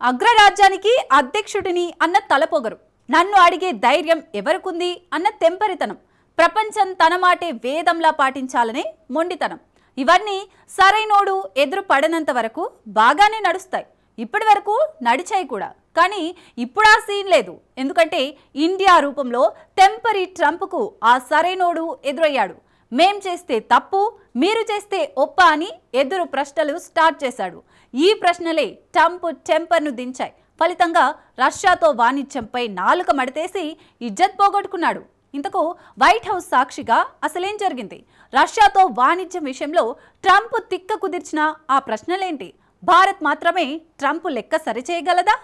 అగ్రరాజ్యానికి అధ్యక్షుడిని అన్న తలపొగరు. నన్ను అడిగే ధైర్యం ఎవరికుంది అన్న తెంపరితనం. ప్రపంచం తన మాటే వేదంలా పాటించాలనే మొండితనం. ఇవన్నీ సరైనోడు ఎదురు పడనంత వరకు బాగానే నడుస్తాయి. ఇప్పటి వరకు నడిచాయి కూడా. కానీ ఇప్పుడు ఆ సీన్ లేదు. ఎందుకంటే ఇండియా రూపంలో టెంపరీ ట్రంప్కు ఆ సరైనోడు ఎదురయ్యాడు. మేం చేస్తే తప్పు మీరు చేస్తే ఒప్ప అని ఎదురు ప్రశ్నలు స్టార్ట్ చేశాడు. ఈ ప్రశ్నలే ట్రంప్ టెంపర్ను దించాయి. ఫలితంగా రష్యాతో వాణిజ్యంపై నాలుక మడితేసి ఇజ్జత్ పోగొట్టుకున్నాడు. ఇంతకు వైట్ హౌస్ సాక్షిగా అసలేం జరిగింది? రష్యాతో వాణిజ్యం విషయంలో ట్రంప్ తిక్క కుదిర్చిన ఆ ప్రశ్నలేంటి? భారత్ మాత్రమే ట్రంప్ లెక్క సరిచేయగలదా?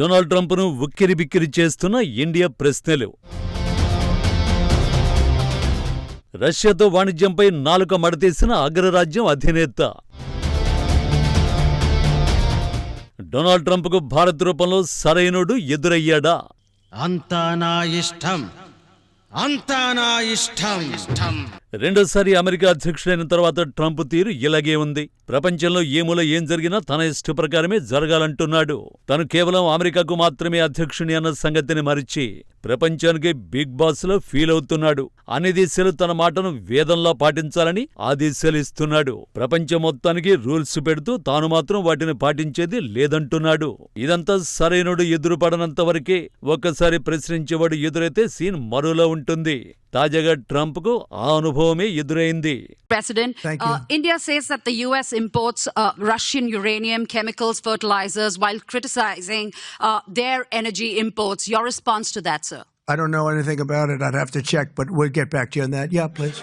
డొనాల్డ్ ట్రంప్ను ఉక్కిరి బిక్కిరి చేస్తున్న ఇండియా ప్రశ్నలు. రష్యాతో వాణిజ్యంపై నాలుక మడతేసిన అగ్రరాజ్యం అధినేత. డొనాల్డ్ ట్రంప్కు భారత్ రూపంలో సరైనడు ఎదురయ్యాడా? అంతా నా ఇష్టం. అంతా నా ఇష్టం ఇష్టం. రెండోసారి అమెరికా అధ్యక్షుడైన తర్వాత ట్రంప్ తీరు ఇలాగే ఉంది. ప్రపంచంలో ఏముల ఏం జరిగినా తన ఇష్ట ప్రకారమే జరగాలంటున్నాడు. తను కేవలం అమెరికాకు మాత్రమే అధ్యక్షుని అన్న సంగతిని మరిచి ప్రపంచానికి బిగ్ బాస్లో ఫీల్ అవుతున్నాడు. అన్ని దేశాలు తన మాటను వేదంలా పాటించాలని ఆదేశాలు ఇస్తున్నాడు. ప్రపంచం మొత్తానికి రూల్స్ పెడుతూ తాను మాత్రం వాటిని పాటించేది లేదంటున్నాడు. ఇదంతా సరైనడు ఎదురుపడనంత వరకే ఒక్కసారి ప్రశ్నించేవాడు ఎదురైతే సీన్ మరోలా ఉంటుంది. తాజాగా ట్రంప్ కు ఆ అనుభవమే ఎదురైంది President, Thank you. uh, India says that the U.S. imports uh, Russian uranium, chemicals, fertilizers, while criticizing uh, their energy imports. Your response to that, sir? I don't know anything about it. I'd have to check, but we'll get back to you on that. Yeah, please.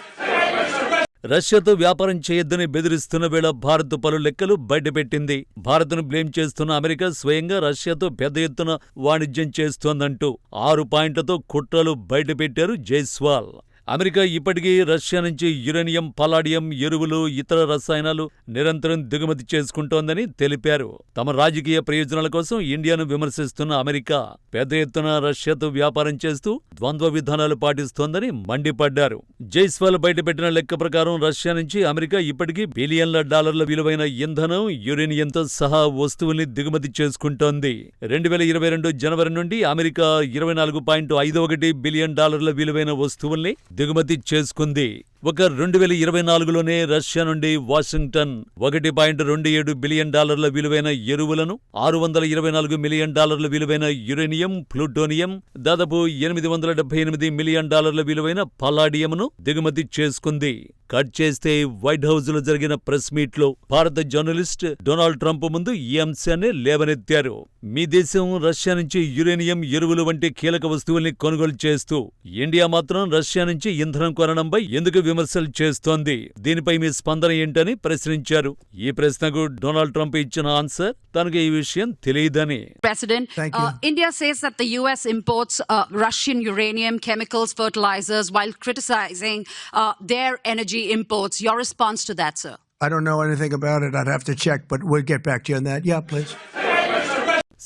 రష్యాతో వ్యాపారం చేయొద్దని బెదిరిస్తున్న వేళ భారత్ పలు లెక్కలు బయటపెట్టింది. భారత్ను blame చేస్తున్న America స్వయంగా రష్యాతో పెద్ద ఎత్తున వాణిజ్యం చేస్తోందంటూ ఆరు పాయింట్లతో కుట్రలు బయటపెట్టారు జైస్వాల్. అమెరికా ఇప్పటికీ రష్యా నుంచి యురేనియం పలాడియం ఎరువులు ఇతర రసాయనాలు నిరంతరం దిగుమతి చేసుకుంటోందని తెలిపారు. తమ రాజకీయ ప్రయోజనాల కోసం ఇండియాను విమర్శిస్తున్న అమెరికా పెద్ద ఎత్తున రష్యాతో వ్యాపారం చేస్తూ ద్వంద్వ విధానాలు పాటిస్తోందని మండిపడ్డారు. జైస్వాల్ బయటపెట్టిన లెక్క ప్రకారం రష్యా నుంచి అమెరికా ఇప్పటికీ బిలియన్ల డాలర్ల విలువైన ఇంధనం యురేనియంతో సహా వస్తువుల్ని దిగుమతి చేసుకుంటోంది. రెండు వేల ఇరవై రెండు జనవరి నుండి అమెరికా ఇరవై నాలుగు పాయింట్ ఐదు ఒకటి బిలియన్ డాలర్ల విలువైన వస్తువుల్ని దిగుమతి చేసుకుంది. ఒక రెండు వేల ఇరవై నాలుగులోనే రష్యా నుండి వాషింగ్టన్ ఒకటి పాయింట్ రెండు ఏడు బిలియన్ డాలర్ల విలువైన ఎరువులను ఆరు వందల ఇరవై నాలుగు మిలియన్ డాలర్ల విలువైన యురేనియం ప్లూటోనియం దాదాపు ఎనిమిది వందల డెబ్బై ఎనిమిది మిలియన్ డాలర్ల విలువైన పలాడియంను దిగుమతి చేసుకుంది. కట్ చేస్తే వైట్ హౌస్లో జరిగిన ప్రెస్ మీట్లో భారత జర్నలిస్ట్ డొనాల్డ్ ట్రంప్ ముందు ఈ అంశాన్ని లేవనెత్తారు. మీ దేశం రష్యా నుంచి యురేనియం ఎరువులు వంటి కీలక వస్తువుల్ని కొనుగోలు చేస్తూ ఇండియా మాత్రం రష్యా నుంచి ఇంధనం కొనడంపై ఎందుకు విమర్శలు చేస్తోంది దీనిపై మీ స్పందన ఏంటని ప్రశ్నించారు ఈ ప్రశ్నకు డొనాల్డ్ ట్రంప్ ఇచ్చిన ఆన్సర్ తనకు ఈ విషయం తెలియదని President, Thank you. uh, India says that the U.S. imports uh, Russian uranium, chemicals, fertilizers, while criticizing uh, their energy imports. Your response to that, sir? I don't know anything about it. I'd have to check, but we'll get back to you on that. Yeah, please.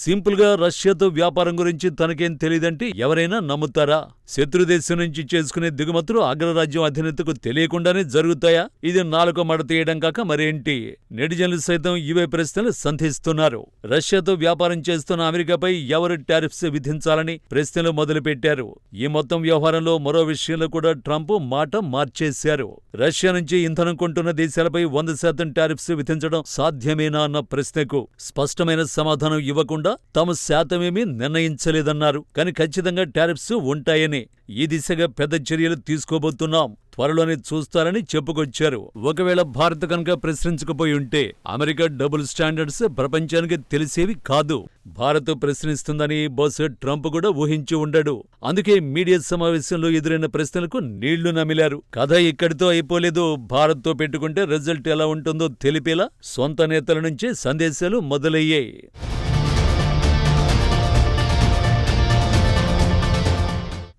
సింపుల్గా రష్యాతో వ్యాపారం గురించి తనకేం తెలియదంటే ఎవరైనా నమ్ముతారా? శత్రు దేశం నుంచి చేసుకునే దిగుమతులు అగ్రరాజ్యం అధినేతకు తెలియకుండానే జరుగుతాయా? ఇది నాలుక మడతేయడం కాక మరేంటి? నెటిజన్లు సైతం ఇవే ప్రశ్నలు సంధిస్తున్నారు. రష్యాతో వ్యాపారం చేస్తున్న అమెరికాపై ఎవరు టారిఫ్స్ విధించాలని ప్రశ్నలు మొదలుపెట్టారు. ఈ మొత్తం వ్యవహారంలో మరో విషయంలో కూడా ట్రంప్ మాట మార్చేశారు. రష్యా నుంచి ఇంధనం కొంటున్న దేశాలపై వంద శాతం టారిఫ్స్ విధించడం సాధ్యమేనా అన్న ప్రశ్నకు స్పష్టమైన సమాధానం ఇవ్వకుండా తాము శాతమేమీ నిర్ణయించలేదన్నారు. కానీ ఖచ్చితంగా టారిఫ్స్ ఉంటాయని ఈ దిశగా పెద్ద చర్యలు తీసుకోబోతున్నాం. త్వరలోనే చూస్తారని చెప్పుకొచ్చారు. ఒకవేళ భారత్ కనుక ప్రశ్నించకపోయి ఉంటే అమెరికా డబుల్ స్టాండర్డ్స్ ప్రపంచానికి తెలిసేవి కాదు. భారత్ ప్రశ్నిస్తుందని బాస్ ట్రంప్ కూడా ఊహించి ఉండడు. అందుకే మీడియా సమావేశంలో ఎదురైన ప్రశ్నలకు నీళ్ళు నమిలారు. కథ ఇక్కడితో అయిపోలేదు. భారత్తో పెట్టుకుంటే రిజల్ట్ ఎలా ఉంటుందో తెలిపేలా సొంత నేతల నుంచే సందేశాలు మొదలయ్యాయి.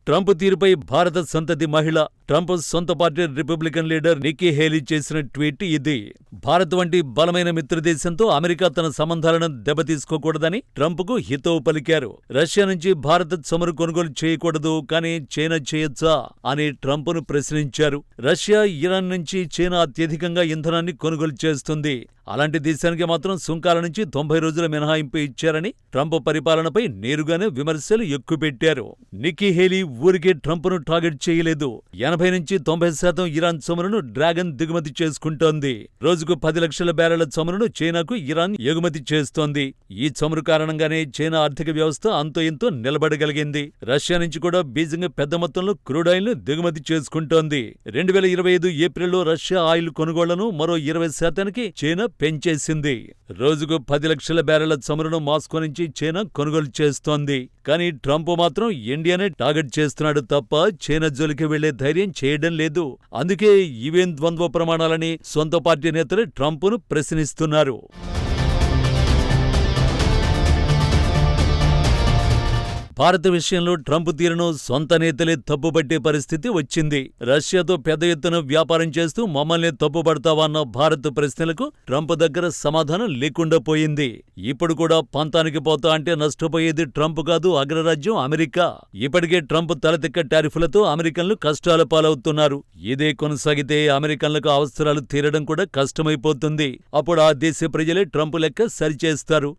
ట్రంప్ తీరుపై భారత సంతతి మహిళ ట్రంప్ సొంత party Republican leader Nikki Haley చేసిన ట్వీట్ ఇది. భారత్ వంటి బలమైన మిత్రదేశంతో అమెరికా తన సంబంధాలను దెబ్బతీసుకోకూడదని ట్రంప్కు హితవు పలికారు. రష్యా నుంచి భారత్ చమురు కొనుగోలు చేయకూడదు కానీ చైనా చేయొచ్చా అని ట్రంప్ను ప్రశ్నించారు. రష్యా ఇరాన్ నుంచి చైనా అత్యధికంగా ఇంధనాన్ని కొనుగోలు చేస్తుంది. అలాంటి దేశానికి మాత్రం సుంకాల నుంచి తొంభై రోజుల మినహాయింపు ఇచ్చారని ట్రంప్ పరిపాలనపై నేరుగానే విమర్శలు ఎక్కుపెట్టారు. నిక్కీ హేలీ ఊరికే ట్రంప్ను టార్గెట్ చేయలేదు. ఎనభై నుంచి తొంభై శాతం ఇరాన్ చమురును డ్రాగన్ దిగుమతి చేసుకుంటోంది. రోజుకు పది లక్షల బ్యారెల చమురును చైనాకు ఇరాన్ ఎగుమతి చేస్తోంది. ఈ చమురు కారణంగానే చైనా ఆర్థిక వ్యవస్థ అంతో ఇంతో నిలబడగలిగింది. రష్యా నుంచి కూడా బీజింగ్ పెద్ద మొత్తంలో క్రూడాయిల్ను దిగుమతి చేసుకుంటోంది. రెండు వేల ఇరవై ఐదు ఏప్రిల్లో రష్యా ఆయిల్ కొనుగోళ్ళను మరో ఇరవై శాతానికి చైనా పెంచేసింది. రోజుకు పది లక్షల బ్యారెల చమురును మాస్కో నుంచి చైనా కొనుగోలు చేస్తోంది. కానీ ట్రంప్ మాత్రం ఇండియానే టార్గెట్ చేస్తున్నాడు తప్ప చైనా జోలికి వెళ్ళే ధైర్యం చేయడం లేదు. అందుకే ఇవేం ద్వంద్వ ప్రమాణాలని సొంత పార్టీ నేతలు ట్రంప్ను ప్రశ్నిస్తున్నారు. భారత విషయంలో ట్రంప్ తీరును సొంత నేతలే తప్పుపట్టే పరిస్థితి వచ్చింది. రష్యాతో పెద్ద ఎత్తున వ్యాపారం చేస్తూ మమ్మల్ని తప్పుబడతావన్న భారత్ ప్రశ్నలకు ట్రంప్ దగ్గర సమాధానం లేకుండా పోయింది. ఇప్పుడు కూడా పంతానికి పోతా అంటే నష్టపోయేది ట్రంప్ కాదు అగ్రరాజ్యం అమెరికా. ఇప్పటికే ట్రంప్ తలతిక్క టారిఫ్లతో అమెరికన్లు కష్టాల పాలవుతున్నారు. ఇదే కొనసాగితే అమెరికన్లకు అవసరాలు తీరడం కూడా కష్టమైపోతుంది. అప్పుడు ఆ దేశ ప్రజలే ట్రంప్ లెక్క సరిచేస్తారు.